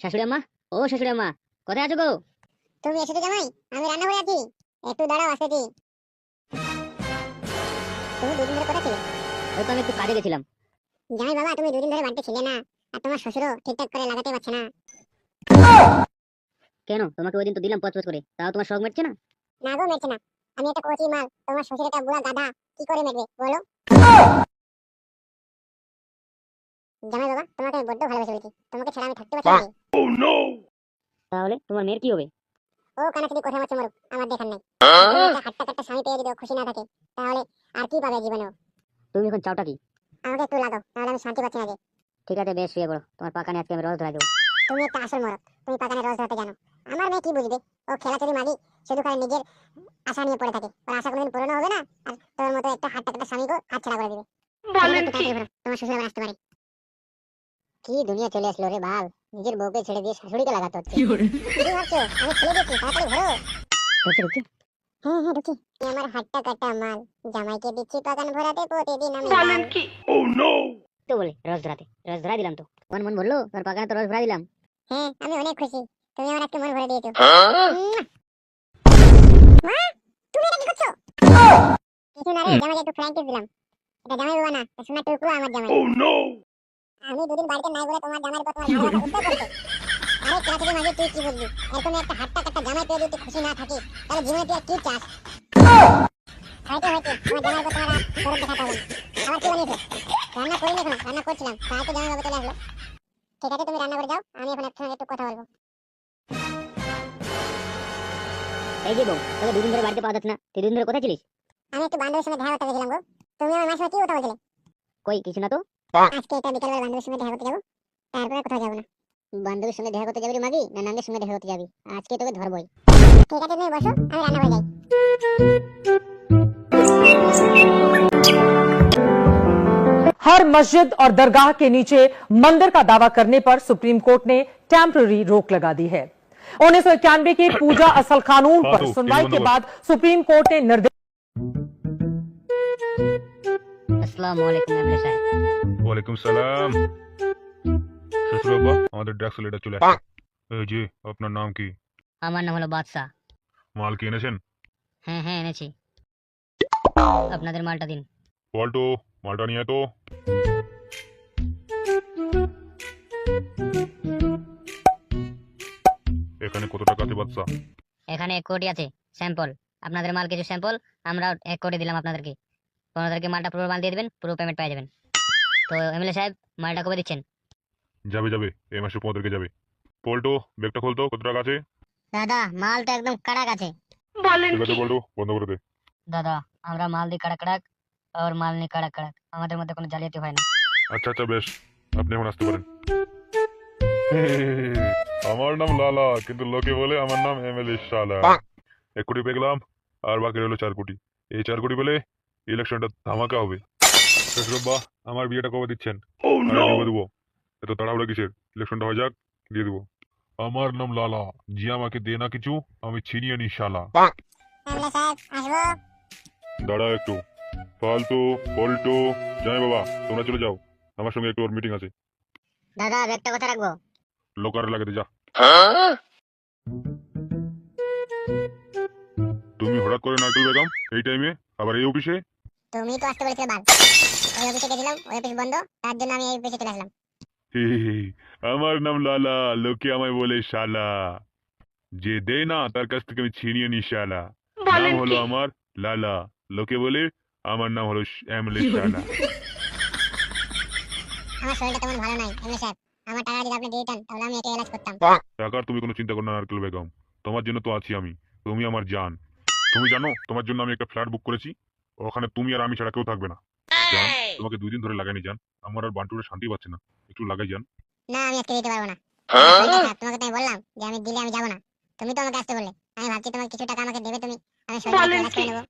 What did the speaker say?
শাশুড়ি আম্মা ও শাশুড়ি আম্মা কোথায় আছো গো? তুমি এসেছ জামাই? আমি রান্না করে আছি। একটু দাঁড়াও আসতেছি। তুমি দুদিন ধরে কোথায় ছিলে? ওই তো আমি একটু কাজে গেছিলাম। জামাই বাবা তুমি দুদিন ধরে বাড়িতে ছিলে না আর তোমার শ্বশুরও ঠিকঠাক করে লাগাতে পারছে না। কেন? তোমাকে ওই দিন তো দিলাম পচ পচ করে। তাও তোমার শখ মেটছে না? না গো মেটছে না। আমি একটা কচি মাল তোমার শ্বশুর একটা বুড়া গাধা কি করে মেটবে বলো? জামাই বাবা তোমাকে আমি বড্ড ভালোবেসে ফেলেছি তোমাকে ছাড়া আমি থাকতে পারছি না। তাহলে তোমার মেয়ের কি হবে? ও কানাচুরি কোথায় মারছে মারুক? আমার দেখার নাই। হাট্টা কাট্টা স্বামী পেয়ে যদি খুশি না থাকে তাহলে আর কি পাবে জীবনে তুমি এখন চাওটা কি? আমাকে একটু লাগাও তাহলে আমি শান্তি পাচ্ছি না যে। ঠিক আছে বেশ শুয়ে পড়ো। তোমার পাকানে আজকে আমি রস ধরা দেবো। তুমি একটা আসল মরদ তুমি পাকানে রস ধরতে জানো। আমার মেয়ে কি বুঝবে? ও খেলাচুরি মাগি শুধু খালি নিজের আশা নিয়ে পড়ে থাকে। ওর আশা কোনোদিন পূরণ হবে না আর তোর মতো একটা হাট্টা কাটা স্বামীকে হাত ছাড়া করে দিবে। কি? তোমার শ্বশুর আসতে পারে। কি দুনিয়া চলে আসলো রে বাল? নিজের বউকে ছেড়ে দিয়ে শাশুড়িকে লাগাতে হচ্ছে। কি ভাবছ? আমি ছেড়ে দিচ্ছি তাড়াতাড়ি ঢুকছে ঢুকছে হ্যাঁ হ্যাঁ ঢুকি আমার হাট্টা কাটা মাল। জামাইকে দিচ্ছি পাকান ভরাতে প্রতিদিন আমি বলেন কি? তো বলে রস ধরাতে। রস ধরা দিলাম তো। মন মন বলল তোমার পাকানে তো রস ভরা দিলাম। হ্যাঁ আমি অনেক খুশি। তুমি আমার আজকে মন ভরে দিয়েছ। মা তুমি এটা কি করছ? কিছু না রে জামাইকে একটু ফ্রাইং কিস দিলাম। এটা জামাই বাবা না এটা সোনা টুকরো আমার জামাই। আমি দুদিন বাড়িতে নাই বলে তোমার জামাইয়ের উপর তোমার ভালোবাসা উঠতে পড়ছে আরে ক্লাসের মাঝে তুই কি বলবি এরকম একটা হাট্টা কাট্টা জামাই পেয়ে যদি খুশি না থাকিস তাহলে জীবনে তুই কি চাস? হয়তো হয়তো তোমার জামাইয়ের উপর তোমার আর দরদ দেখাতে হবে আবার কি বানিয়েছো রান্না করিনি এখন রান্না করছিলাম। তাই তো জামাই বাবা চলে আসলো। ঠিক আছে তুমি রান্না করে যাও আমি এখন একটু একটু কথা বলব। এই যে বউ তোকে দুদিন ধরে বাড়িতে পাওয়া যাচ্ছে না। তুই দুদিন ধরে কোথায় ছিলিস? আমি একটু বান্ধবীর সঙ্গে দেখা করতে গেছিলাম গো। তুমি আমার মার সঙ্গে কি কথা বলছিলে? কই কিছু না তো? আজকে এটা বিকালবেলা বান্ধবীর সঙ্গে দেখা করতে যাবো তারপরে কোথাও যাবো না বান্ধবীর সঙ্গে দেখা করতে যাবি রে মাগি না নাঙ্গের সঙ্গে দেখা করতে যাবি আজকে তোকে ধরবই ঠিক আছে তুমি বসো আমি রান্না করে যাই हर मस्जिद और दरगाह के नीचे मंदिर का दावा करने पर सुप्रीम कोर्ट ने टेम्पररी रोक लगा दी है उन्नीस सौ इक्यानवे के पूजा असल कानून हाँ पर तो, सुनवाई टीवी के बंद बाद सुप्रीम कोर्ट ने निर्देश আসসালামু আলাইকুম এমএলএ সাহেব ওয়ালাইকুম সালাম। শ্বশুর বাবা আমাদের ড্রাগস লিডার চলে আসছে। এই যে আপনার নাম কি? আমার নাম হলো বাদশা মাল কি এনেছেন? হ্যাঁ হ্যাঁ এনেছি। আপনাদের মালটা দিন। পল্টো মালটা নিয়ে তো। এখানে কত টাকা আছে বাচ্চা এখানে এক কোটি আছে স্যাম্পল। আপনাদের মাল কিছু স্যাম্পল আমরা এক কোটি দিলাম আপনাদেরকে। পনেরো তারিখে মালটা পুরো মাল দিয়ে দেবেন পুরো পেমেন্ট পেয়ে যাবেন। তো এমএলএ সাহেব মালটা কবে দিচ্ছেন? যাবে যাবে এই মাসে পনেরো তারিখে যাবে। পল্টো ব্যাগটা খুলতো কত টাকা আছে? দাদা মালটা একদম কাড়াক আছে। ঠিক আছে পল্টো বন্ধ করে দে। দাদা আমরা মাল দিই কাড়াক কাড়াক আর মাল নিই কাড়াক কাড়াক। আমাদের মধ্যে কোনো জালিয়াতি হয় না। আচ্ছা আচ্ছা বেশ। আপনি এখন আসতে পারেন। আমার নাম লালা কিন্তু লোকে বলে আমার নাম এম এল শালা। এক কোটি পেয়ে গেলাম আর বাকি রইল চার কোটি। এই চার কোটি পেলে ইলেকশনটা ধামাকা হবে। শেষরব্বা আমার বিয়েটা কবে দিচ্ছেন? দেবো দেবো? এত তাড়াহুড়া কিসের? ইলেকশনটা হয়ে যাক দিয়ে দেবো। আমার নাম লালা। জি আমাকে দে না কিছু আমি ছিনিয়ে নি শালা। এমএলএ সাহেব আসব। দাঁড়া একটু। ফালতু পল্টু যাই বাবা তোমরা চলে যাও। আমার সঙ্গে একটু ওর মিটিং আছে। দাদা একটা কথা রাখব? লোকার লাগাতে যা। তুমি হঠাৎ করে নারকেল বেগম এই টাইমে আবার এই অফিসে তুমি তো আসতে বলেছিলে বাল ওই অফিসে গেছিলাম ওই অফিস বন্ধ তার জন্য আমি এই অফিসে চলে আসলাম। আমার নাম লালা লোকে আমায় বলে শালা। যে দে না তার কাছ থেকে আমি ছিনিয়ে নি শালা। নাম হলো আমার লালা। লোকে বলে আমার নাম হলো এমএলএ শালা। আমার শরীরটা তেমন ভালো নাই এমএলএ সাহেব। আমার টাকা যদি আপনি দিয়ে দিতেন তাহলে আমি একে এলাজ করতাম। টাকার তুমি কোনো চিন্তা করো না নারকেল বেগম তোমার জন্য তো আছি আমি। তুমি আমার জান। তুমি জানো তোমার জন্য আমি একটা ফ্ল্যাট বুক করেছি। ওখানে তুমি আর আমি ছাড়া কেউ থাকবে না। জান তোমাকে দুই দিন ধরে লাগাইনি জান। আমার আর বান্টুরে শান্তি পাচ্ছে না। একটু লাগাই যান না আমি আজকে দিতে পারব না। আমার শরীরটা খারাপ, তোমাকে তো বললাম যে আমি দিলে আমি যাব না। তুমি তো আমাকে আসতে বললে। আমি ভাবছি তোমার কিছু টাকা আমাকে দেবে তুমি। আমি করে নেব।